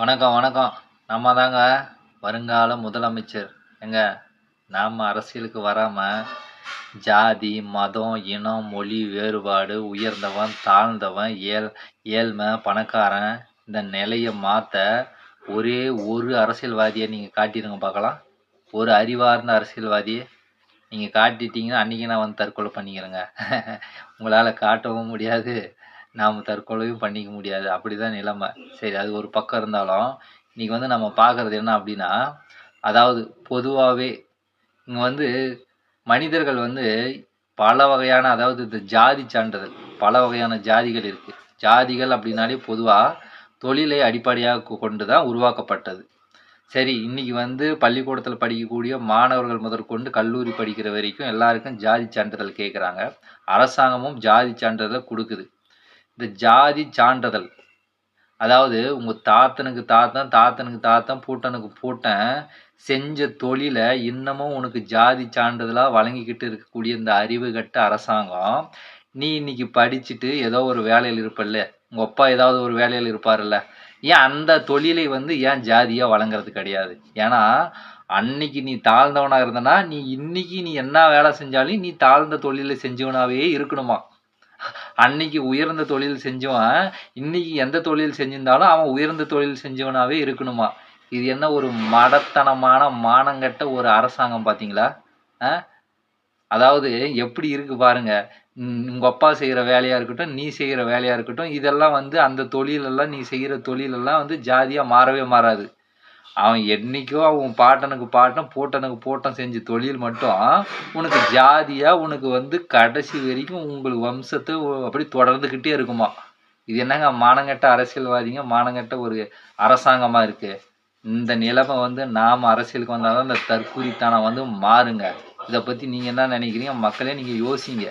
வணக்கம் வணக்கம். நம்ம தாங்க வருங்கால முதலமைச்சர். எங்க நாம் அரசியலுக்கு வராமல் ஜாதி மதம் இனம் மொழி வேறுபாடு உயர்ந்தவன் தாழ்ந்தவன் ஏழ் ஏழ்மை பணக்காரன் இந்த நிலையை மாற்ற ஒரே ஒரு அரசியல்வாதியை நீங்கள் காட்டிடுங்க பார்க்கலாம். ஒரு அறிவார்ந்த அரசியல்வாதியை நீங்கள் காட்டிட்டீங்கன்னா அன்றைக்கி நான் வந்து தற்கொலை பண்ணிக்கிறேங்க. உங்களால் காட்டவும் முடியாது. நாம் தற்கொலையும் பண்ணிக்க முடியாது. அப்படி தான் நிலைமை. சரி அது ஒரு பக்கம் இருந்தாலும் இன்றைக்கி வந்து நம்ம பார்க்குறது என்ன அப்படின்னா அதாவது பொதுவாகவே இங்கே வந்து மனிதர்கள் வந்து பல வகையான அதாவது இந்த ஜாதி சான்றிதழ் பல வகையான ஜாதிகள் இருக்குது ஜாதிகள் அப்படின்னாலே பொதுவாக தொழிலை அடிப்படையாக கொண்டு தான் உருவாக்கப்பட்டது. சரி இன்னைக்கு வந்து பள்ளிக்கூடத்தில் படிக்கக்கூடிய மாணவர்கள் முதற்கொண்டு கல்லூரி படிக்கிற வரைக்கும் எல்லாருக்கும் ஜாதி சான்றிதழ் கேட்குறாங்க அரசாங்கமும் ஜாதி சான்றிதழை கொடுக்குது. இந்த ஜாதி சான்றிதழ். அதாவது உங்கள் தாத்தனுக்கு தாத்தன் தாத்தனுக்கு தாத்தன் பூட்டனுக்கு பூட்டன் செஞ்ச தொழிலை இன்னமும் உனக்கு ஜாதி சான்றிதழாக வழங்கிக்கிட்டு இருக்கக்கூடிய இந்த அறிவு கட்ட அரசாங்கம் நீ இன்னைக்கு படிச்சுட்டு ஏதோ ஒரு வேலையில் இருப்பல்ல? உங்கள் அப்பா ஏதாவது ஒரு வேலையில் இருப்பார்ல ஏன் அந்த தொழிலை வந்து ஏன் ஜாதியாக வழங்குறது கிடையாது? ஏன்னா அன்னைக்கு நீ தாழ்ந்தவனாக இருந்தனா நீ இன்னைக்கு நீ என்ன வேலை செஞ்சாலும் நீ தாழ்ந்த தொழிலை செஞ்சவனாவே இருக்கணுமா? அன்னைக்கு உயர்ந்த தொழில் செஞ்சவன் இன்னைக்கு எந்த தொழில் செஞ்சிருந்தாலும் அவன் உயர்ந்த தொழில் செஞ்சவனாவே இருக்கணுமா? இது என்ன ஒரு மடத்தனமான மானங்கட்ட ஒரு அரசாங்கம் பார்த்தீங்களா ஆ? அதாவது எப்படி இருக்கு பாருங்க. உங்கள் உங்க அப்பா செய்கிற வேலையா இருக்கட்டும் நீ செய்கிற வேலையா இருக்கட்டும் இதெல்லாம் வந்து அந்த தொழிலெல்லாம் நீ செய்கிற தொழிலெல்லாம் வந்து ஜாதியாக மாறவே மாறாது. அவன் என்னைக்கோ அவன் பாட்டனுக்கு பாட்டம் பூட்டனுக்கு பூட்டம் செஞ்ச தொழில் மட்டும் உனக்கு ஜாதியாக உனக்கு வந்து கடைசி வரைக்கும் உங்களுக்கு வம்சத்தை அப்படி தொடர்ந்துக்கிட்டே இருக்குமா? இது என்னங்க மானங்கெட்ட அரசியல்வாதிங்க மானங்கட்ட ஒரு அரசாங்கமாக இருக்குது இந்த நிலைமை வந்து நாம் அரசியலுக்கு வந்தால் தான் இந்த தற்குறித்தனம் வந்து மாறுங்க. இதை பற்றி நீங்கள் என்ன நினைக்கிறீங்க? மக்களே நீங்கள் யோசிங்க.